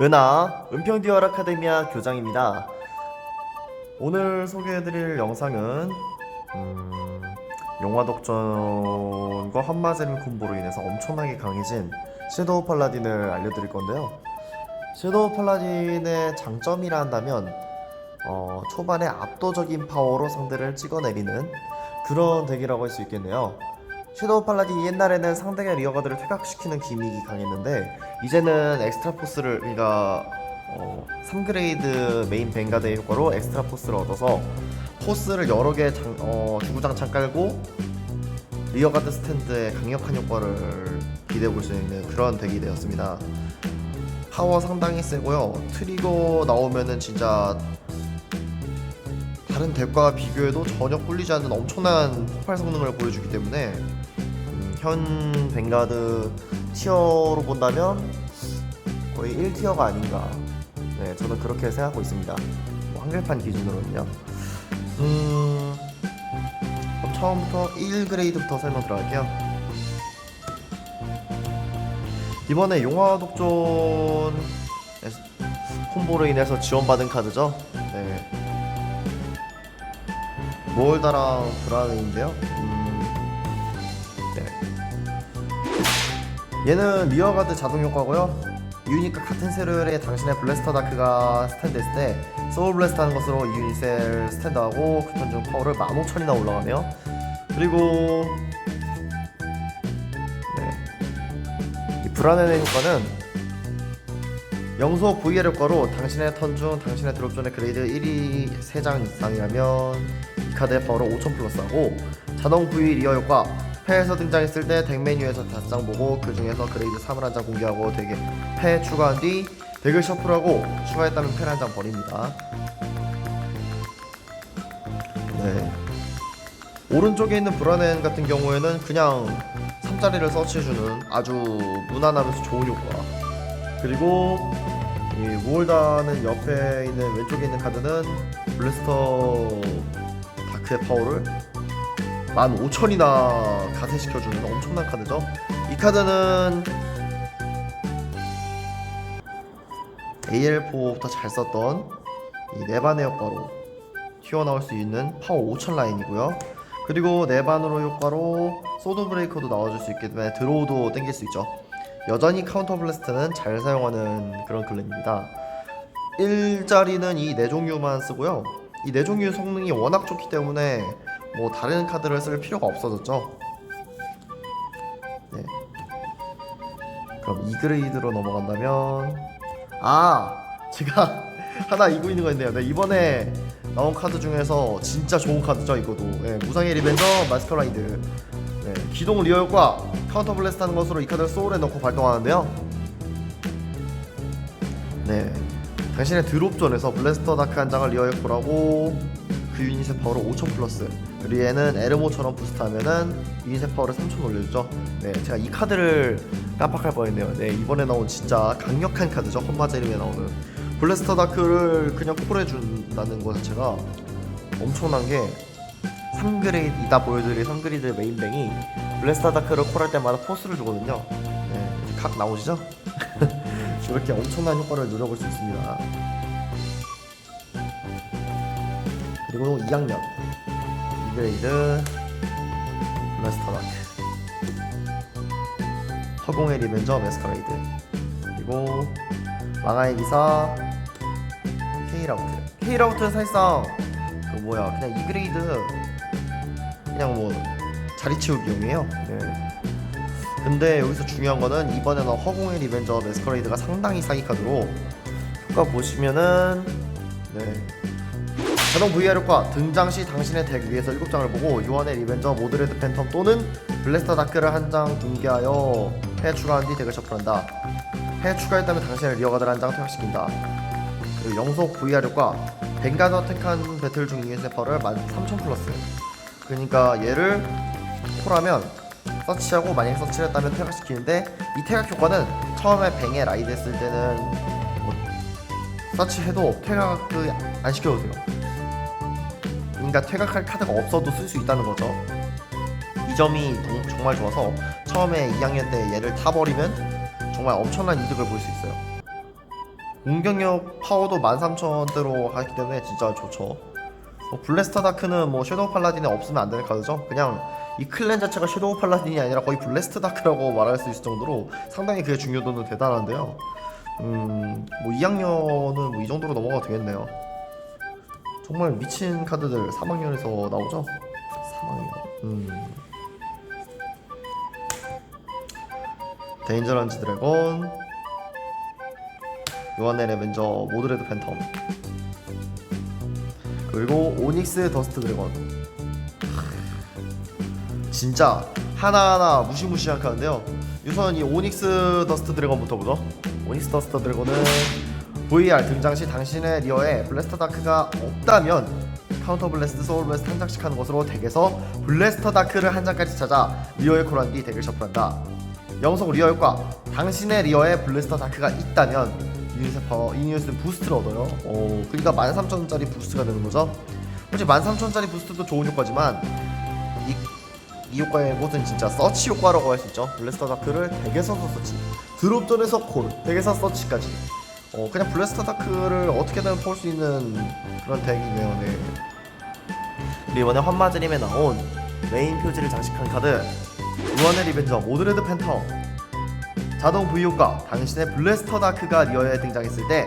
은하 은평듀얼 아카데미아 교장입니다. 오늘 소개해드릴 영상은 음, 용화독전과 한마제린 콤보로 인해서 엄청나게 강해진 섀도우 팔라딘을 알려드릴 건데요. 섀도우 팔라딘의 장점이라 한다면 어, 초반에 압도적인 파워로 상대를 찍어내리는 그런 덱이라고 할 수 있겠네요. 섀도우 팔라딘이 옛날에는 상대가 리어가드를 퇴각시키는 기믹이 강했는데 이제는 엑스트라 포스를 그러니까 어, 3그레이드 메인 뱅가드의 효과로 엑스트라 포스를 얻어서 포스를 여러 개 장, 어, 주구장창 깔고 리어가드 스탠드의 강력한 효과를 기대해 볼 수 있는 그런 덱이 되었습니다. 파워 상당히 세고요. 트리거 나오면은 진짜 다른 덱과 비교해도 전혀 꿀리지 않는 엄청난 폭발 성능을 보여주기 때문에 음, 현 뱅가드 티어로 본다면 거의 1티어가 아닌가. 네 저는 그렇게 생각하고 있습니다. 뭐 한글판 기준으로는요. 음 처음부터 1그레이드부터 설명 들어갈게요. 이번에 용화 독존 콤보로 인해서 지원받은 카드죠? 네 모을다랑 브라운인데요. 음, 네. 얘는 리어가드 자동 효과고요. 유닛과 같은 세율의 당신의 블래스터 다크가 스탠드했을 때 소울 블래스트 하는 것으로 이 유닛을 스탠드하고 그턴중 파워를 15,000이나 올라가며 그리고 네. 이 불안해의 효과는 영소 VL 효과로 당신의 턴 중 당신의 드롭존의 그레이드 1이 3장 이상이라면 이 카드의 파워를 5000 플러스 하고 자동 V 리어 효과 패에서 등장했을 때 덱 메뉴에서 5장 보고 그 중에서 그레이드 3을 한 장 공개하고 덱에 패 추가한 뒤 덱을 셔플하고 추가했다면 패를 한 장 버립니다. 네. 오른쪽에 있는 브라넨 같은 경우에는 그냥 3자리를 서치해주는 아주 무난하면서 좋은 효과. 그리고 이 모을다는 옆에 있는 왼쪽에 있는 카드는 블래스터 다크의 파워를 15,000이나 가세시켜주는 엄청난 카드죠. 이 카드는 AL4부터 잘 썼던 이 네반의 효과로 튀어나올 수 있는 파워 5000 라인이고요. 그리고 네반으로 효과로 소드 브레이커도 나와줄 수 있기 때문에 드로우도 땡길 수 있죠. 여전히 카운터 블래스트는 잘 사용하는 그런 클랜입니다. 1자리는 이네 종류만 쓰고요. 이네 종류 성능이 워낙 좋기 때문에 뭐 다른 카드를 쓸 필요가 없어졌죠. 네. 그럼 2그레이드로 넘어간다면 아 제가 하나 이고 있는 거 있네요. 네, 이번에 나온 카드 중에서 진짜 좋은 카드죠 이거도. 네, 무상의 리벤저 마스커라이드. 네, 기동 리어 효과 카운터 블래스트 하는 것으로 이 카드를 소울에 넣고 발동하는데요. 네. 당신의 드롭존에서 블래스터 다크 한 장을 리어 효과라고 그 유닛의 파워를 5000 플러스. 얘는 에르모처럼 부스트하면은 유닛의 파워를 3000 올려주죠. 네 제가 이 카드를 깜빡할 뻔했네요. 네 이번에 나온 진짜 강력한 카드죠. 험마제림에 나오는. 블래스터 다크를 그냥 콜해준다는 것 자체가 엄청난 게 3그레이드 이따 보여드릴 3그레이드 메인뱅이 블래스터 다크를 콜할 때마다 포스를 주거든요. 네, 각 나오시죠? 이렇게 엄청난 효과를 누려볼 수 있습니다. 그리고 2학년 이그레이드 블래스터 다크. 허공의 리벤저 메스커레이드. 그리고 망아의 기사 K라우트. K라우트는 사실상 그 뭐야 그냥 이그레이드 그냥 뭐 자리 채우기용이에요. 네. 근데 여기서 중요한 거는 이번에는 허공의 리벤저 메스커레이드가 상당히 사기 카드로 효과 보시면은 네. 자동 VR 효과 등장 시 당신의 덱 위에서 7장을 보고 요한의 리벤저 모드레드 팬텀 또는 블래스터 다크를 한 장 공개하여 해 추가한 뒤 덱을 셔플한다. 해 추가했다면 당신의 리어가드를 한 장 퇴각시킨다. 그리고 영속 VR 효과 뱅가드 어택한 배틀 중 유닛의 파워를 13,000 플러스. 그러니까 얘를 콜하면 서치하고 만약에 서치를 했다면 퇴각시키는데 이 퇴각 효과는 처음에 뱅에 라이드 했을 때는 뭐 서치해도 퇴각을 안 시켜도 돼요 그러니까 퇴각할 카드가 없어도 쓸 수 있다는 거죠 이 점이 동- 정말 좋아서 처음에 2학년 때 얘를 타버리면 정말 엄청난 이득을 볼 수 있어요 공격력 파워도 13,000대로 가기 때문에 진짜 좋죠. 뭐 블래스터 다크는 뭐 섀도우 팔라딘에 없으면 안 되는 카드죠. 그냥 이 클랜 자체가 섀도우 팔라딘이 아니라 거의 블래스터 다크라고 말할 수 있을 정도로 상당히 그의 중요도는 대단한데요. 음, 뭐 2학년은 뭐 이 정도로 넘어가도 되겠네요. 정말 미친 카드들 3학년에서 나오죠? 3학년. 음. 데인저런즈 드래곤 요한의 레벤저 모드레드 팬텀 그리고 오닉스 더스트 드래곤 진짜 하나하나 무시무시한 카드인데요. 우선 이 오닉스 더스트 드래곤부터 보죠. 오닉스 더스트 드래곤은 VR 등장 시 당신의 리어에 블래스터 다크가 없다면 카운터 블래스트 소울 블래스트 한 장씩 하는 것으로 덱에서 블래스터 다크를 한 장까지 찾아 리어에 콜한 뒤 덱을 셔플한다. 영속 리어 효과. 당신의 리어에 블래스터 다크가 있다면 파워 이니우스 부스트를 얻어요. 어, 그러니까 13,000원짜리 부스트가 되는 거죠. 솔직히 13,000원짜리 부스트도 좋은 효과지만 이, 이 효과의 꽃은 진짜 서치 효과라고 할 수 있죠. 블래스터 다크를 덱에서도 서치 드롭전에서 콜 덱에서 서치까지. 어, 그냥 블래스터 다크를 어떻게든 볼 수 있는 그런 덱이네요 네. 그리고 이번에 환마드림에 나온 메인 표지를 장식한 카드 루안의 리벤저 모드레드 팬텀. 자동 V 효과. 당신의 블래스터 다크가 리어에 등장했을 때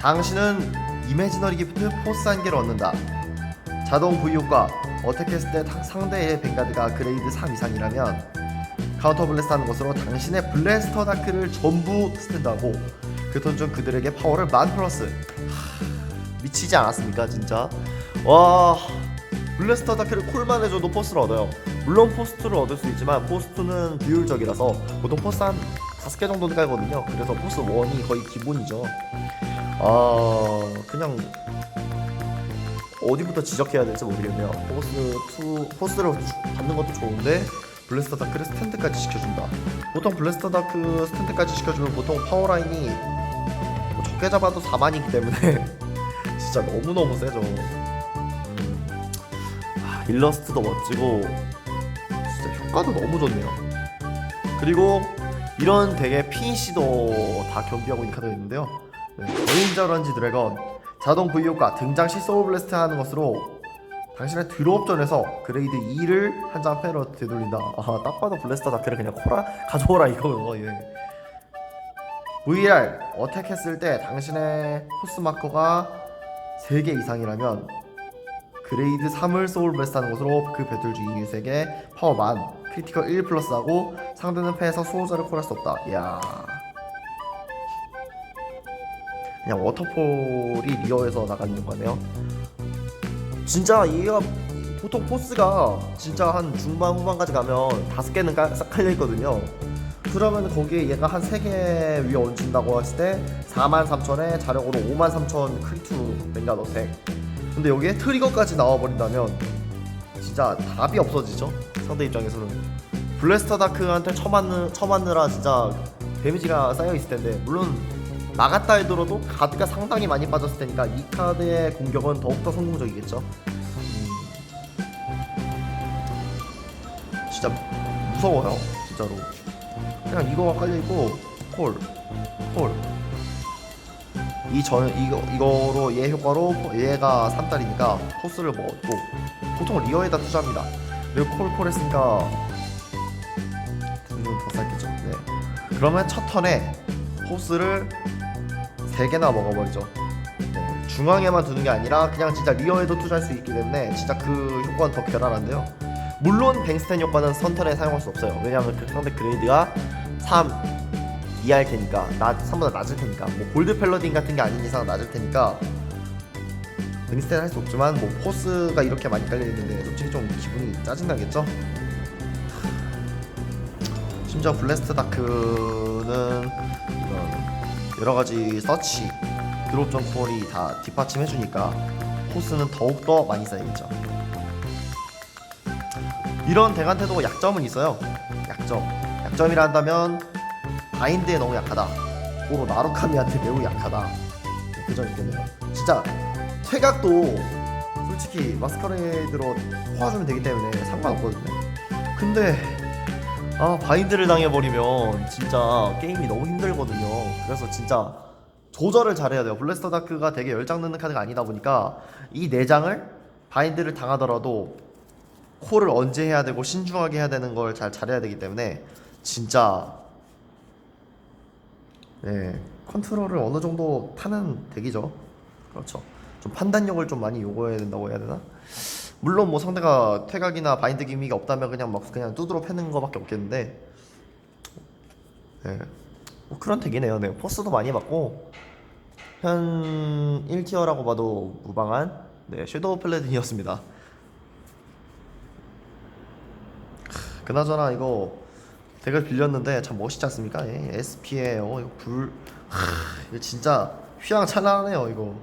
당신은 이매지너리 기프트 포스 한 개를 얻는다. 자동 V 효과 어택했을 때 타- 상대의 뱅가드가 그레이드 3 이상이라면 카운터 블래스트 하는 것으로 당신의 블래스터 다크를 전부 스탠드하고 그턴중 그들에게 파워를 만 플러스. 하, 미치지 않았습니까 진짜? 와 블래스터 다크를 콜만 해줘도 포스를 얻어요. 물론 포스트를 얻을 수 있지만 포스트는 비율적이라서 보통 포스 한 다섯 개 정도는 깔거든요. 그래서 포스 1이 거의 기본이죠. 아 그냥 어디부터 지적해야 될지 모르겠네요 포스 2 포스를 받는 것도 좋은데 블래스터 다크를 스탠드까지 시켜준다 보통 블래스터 다크 스탠드까지 시켜주면 보통 파워 라인이 뭐 적게 잡아도 4만이기 때문에 진짜 너무 너무 세죠 음. 아, 일러스트도 멋지고 진짜 효과도 너무 좋네요. 그리고 이런 덱의 피니시도 다 겸비하고 있는 카드가 있는데요. 네, 레인저 런지 드래건 자동 V 효과 등장 시 소울 블래스트 하는 것으로 당신의 드롭전에서 그레이드 2를 한 장 패로 되돌린다. 아, 딱 봐도 블래스터 다크를 그냥 코라 가져오라 이거요. 예. VR 어택 했을 때 당신의 포스 마커가 3개 이상이라면 그레이드 3을 소울 베스트 하는 것으로 그 배틀 주 이뉴스에게 파워 만 크리티컬 1 플러스하고 상대는 패에서 수호자를 콜할 수 없다 이야 그냥 워터폴이 리어에서 나가는 거네요. 진짜 얘가 보통 포스가 진짜 한 중반 후반까지 가면 다섯 개는 깔- 싹 깔려 있거든요. 그러면 거기에 얘가 한 세 개 위에 얹힌다고 했을 때 43,000에 자력으로 53,000 크리투 맹가 어택. 근데 여기에 트리거까지 나와버린다면 진짜 답이 없어지죠? 상대 입장에서는. 블래스터 다크한테 쳐맞느, 쳐맞느라 진짜 데미지가 쌓여있을 텐데 물론 막았다 해더라도 카드가 상당히 많이 빠졌을 테니까 이 카드의 공격은 더욱더 성공적이겠죠 음. 진짜 무서워요 진짜로 그냥 이거가 깔려있고 콜 콜. 이 전 이거 이거로 얘 효과로 얘가 3달이니까 포스를 먹었고 보통 리어에다 투자합니다. 그리고 콜 콜 했으니까 분명 더 쌓겠죠. 네. 그러면 첫 턴에 포스를 3개나 먹어버리죠. 네. 중앙에만 두는 게 아니라 그냥 진짜 리어에도 투자할 수 있기 때문에 진짜 그 효과는 더 결활한데요. 물론 뱅스텐 효과는 선턴에 사용할 수 없어요. 왜냐하면 그 상대 그레이드가 3 이할 테니까 나 3보다 낮을 테니까 뭐 골드 펠러딘 같은 게 아닌 이상 낮을 테니까 뱅스텐 할수 없지만 뭐 포스가 이렇게 많이 깔려 있는데 솔직히 좀 기분이 짜증 나겠죠. 심지어 블래스트 다크는 여러 가지 서치 드롭 점폴이 다 뒷받침해 주니까 포스는 더욱 더 많이 쌓이겠죠. 이런 덱한테도 약점은 있어요. 약점. 약점이라 한다면 바인드에 너무 약하다. 고로 나루카미한테 매우 약하다. 네, 그점 있겠네요. 진짜 퇴각도 솔직히 마스카레이드로 퍼주면 되기 때문에 상관없거든요. 근데 아 바인드를 당해버리면 진짜 게임이 너무 힘들거든요. 그래서 진짜 조절을 잘해야 돼요. 블래스터 다크가 되게 열장 넣는 카드가 아니다 보니까 이네 장을 바인드를 당하더라도 콜을 언제 해야 되고 신중하게 해야 되는 걸 잘 잘해야 되기 때문에 진짜 네 컨트롤을 어느 정도 타는 덱이죠. 그렇죠. 좀 판단력을 좀 많이 요구해야 된다고 해야 되나? 물론 뭐 상대가 퇴각이나 바인드 기미가 없다면 그냥 막 그냥 두드러 패는 거밖에 없겠는데 네. 뭐 그런 덱이네요. 네. 포스도 많이 받고 현 1티어라고 봐도 무방한 네, 섀도우 플래딘이었습니다. 크, 그나저나 이거 덱을 빌렸는데 참 멋있지 않습니까? 예, SP에요. 이거 불 하, 이거 진짜 휘황찬란하네요. 이거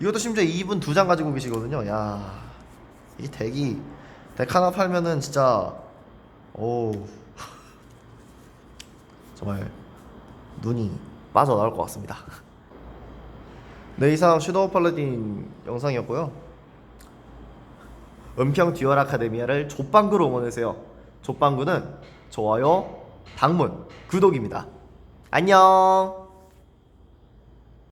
이것도 심지어 2분 두 장 가지고 계시거든요. 야, 이 덱이 덱 하나 팔면은 진짜 오 정말 눈이 빠져나올 것 같습니다. 네 이상 섀도우 팔라딘 영상이었고요. 은평 듀얼 아카데미아를 족방구로 응원해주세요. 족방구는 좋아요, 방문, 구독입니다. 안녕.